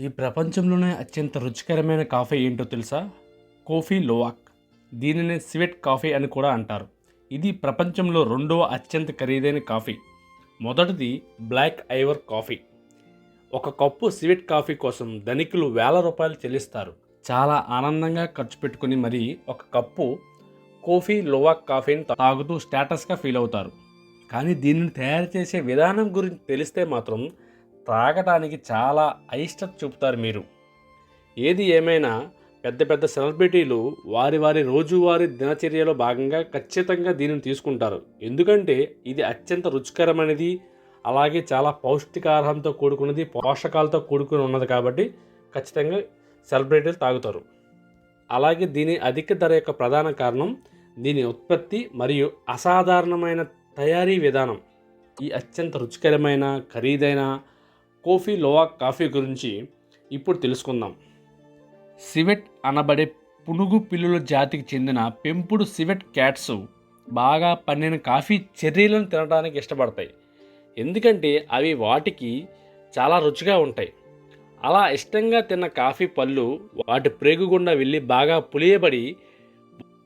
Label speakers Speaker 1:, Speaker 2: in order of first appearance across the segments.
Speaker 1: ఈ ప్రపంచంలోనే అత్యంత రుచికరమైన కాఫీ ఏంటో తెలుసా? Kopi luwak. దీనిని స్వీట్ కాఫీ అని కూడా అంటారు. ఇది ప్రపంచంలో రెండవ అత్యంత ఖరీదైన కాఫీ. మొదటిది బ్లాక్ ఐవర్ కాఫీ. ఒక కప్పు స్వీట్ కాఫీ కోసం ధనికులు వేల రూపాయలు చెల్లిస్తారు. చాలా ఆనందంగా ఖర్చు పెట్టుకుని మరీ ఒక కప్పు కోఫీ లోవాక్ కాఫీని తాగుతూ స్టేటస్గా ఫీల్ అవుతారు. కానీ దీనిని తయారు చేసే విధానం గురించి తెలిస్తే మాత్రం త్రాగటానికి చాలా అయిష్టత చూపుతారు మీరు. ఏది ఏమైనా పెద్ద పెద్ద సెలబ్రిటీలు వారి వారి రోజువారీ దినచర్యలో భాగంగా ఖచ్చితంగా దీనిని తీసుకుంటారు. ఎందుకంటే ఇది అత్యంత రుచికరమైనది అలాగే చాలా పౌష్టికాహారంతో కూడుకున్నది పోషకాలతో కూడుకుని ఉన్నది కాబట్టి ఖచ్చితంగా సెలబ్రిటీలు తాగుతారు. అలాగే దీని అధిక ధర యొక్క ప్రధాన కారణం దీని ఉత్పత్తి మరియు అసాధారణమైన తయారీ విధానం. ఈ అత్యంత రుచికరమైన ఖరీదైన కోఫీ లోవాక్ కాఫీ గురించి ఇప్పుడు తెలుసుకుందాం. సివెట్ అనబడే పునుగు పిల్లుల జాతికి చెందిన పెంపుడు సివెట్ క్యాట్స్ బాగా పండిన కాఫీ చెర్రీలను తినడానికి ఇష్టపడతాయి. ఎందుకంటే అవి వాటికి చాలా రుచిగా ఉంటాయి. అలా ఇష్టంగా తిన్న కాఫీ పళ్ళు వాటి ప్రేగు గుండా వెళ్ళి బాగా పులియబడి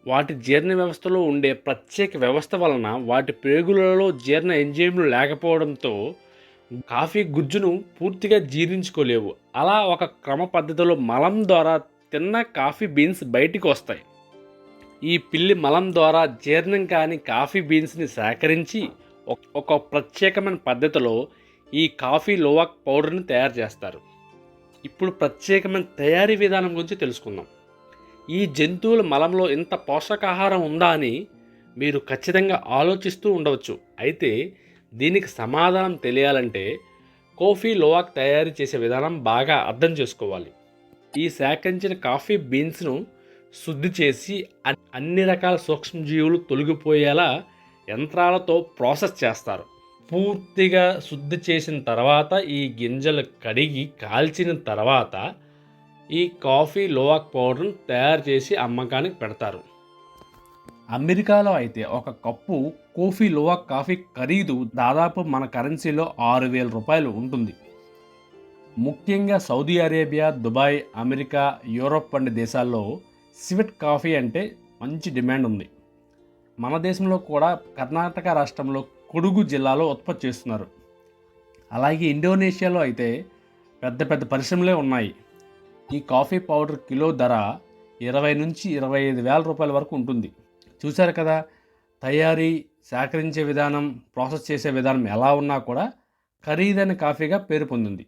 Speaker 1: వాటి జీర్ణ వ్యవస్థలో ఉండే ప్రత్యేక వ్యవస్థ వలన వాటి ప్రేగులలో జీర్ణ ఎంజైమ్లు లేకపోవడంతో కాఫీ గుజ్జును పూర్తిగా జీర్ణించుకోలేవు. అలా ఒక క్రమ పద్ధతిలో మలం ద్వారా తిన్న కాఫీ బీన్స్ బయటికి వస్తాయి. ఈ పిల్లి మలం ద్వారా జీర్ణం కాని కాఫీ బీన్స్ని సేకరించి ఒక- ఒక ప్రత్యేకమైన పద్ధతిలో ఈ కాఫీ లోవాక్ పౌడర్ని తయారు చేస్తారు. ఇప్పుడు ప్రత్యేకమైన తయారీ విధానం గురించి తెలుసుకుందాం. ఈ జంతువుల మలంలో ఇంత పోషకాహారం ఉందా అని మీరు ఖచ్చితంగా ఆలోచిస్తూ ఉండవచ్చు. అయితే దీనికి సమాధానం తెలియాలంటే కాఫీ లోవాక్ తయారు చేసే విధానం బాగా అర్థం చేసుకోవాలి. ఈ సేకరించిన కాఫీ బీన్స్ను శుద్ధి చేసి అన్- అన్ని రకాల సూక్ష్మజీవులు తొలగిపోయేలా యంత్రాలతో ప్రాసెస్ చేస్తారు. పూర్తిగా శుద్ధి చేసిన తర్వాత ఈ గింజలు కడిగి కాల్చిన తర్వాత ఈ కాఫీ లోవాక్ పౌడర్ను తయారు చేసి అమ్మకానికి పెడతారు. అమెరికాలో అయితే ఒక కప్పు కోఫీ లోవా కాఫీ ఖరీదు దాదాపు మన కరెన్సీలో ఆరు వేల రూపాయలు ఉంటుంది. ముఖ్యంగా Saudi Arabia Dubai America Europe వంటి దేశాల్లో సివెట్ కాఫీ అంటే మంచి డిమాండ్ ఉంది. మన దేశంలో కూడా కర్ణాటక రాష్ట్రంలో కొడుగు జిల్లాలో ఉత్పత్తి చేస్తున్నారు. అలాగే ఇండోనేషియాలో అయితే పెద్ద పెద్ద పరిశ్రమలే ఉన్నాయి. ఈ కాఫీ పౌడర్ కిలో ధర ఇరవై నుంచి ఇరవై ఐదు వేల రూపాయల వరకు ఉంటుంది. చూశారు కదా తయారీ సేకరించే విధానం ప్రాసెస్ చేసే విధానం ఎలా ఉన్నా కూడా ఖరీదైన కాఫీగా పేరు పొందింది.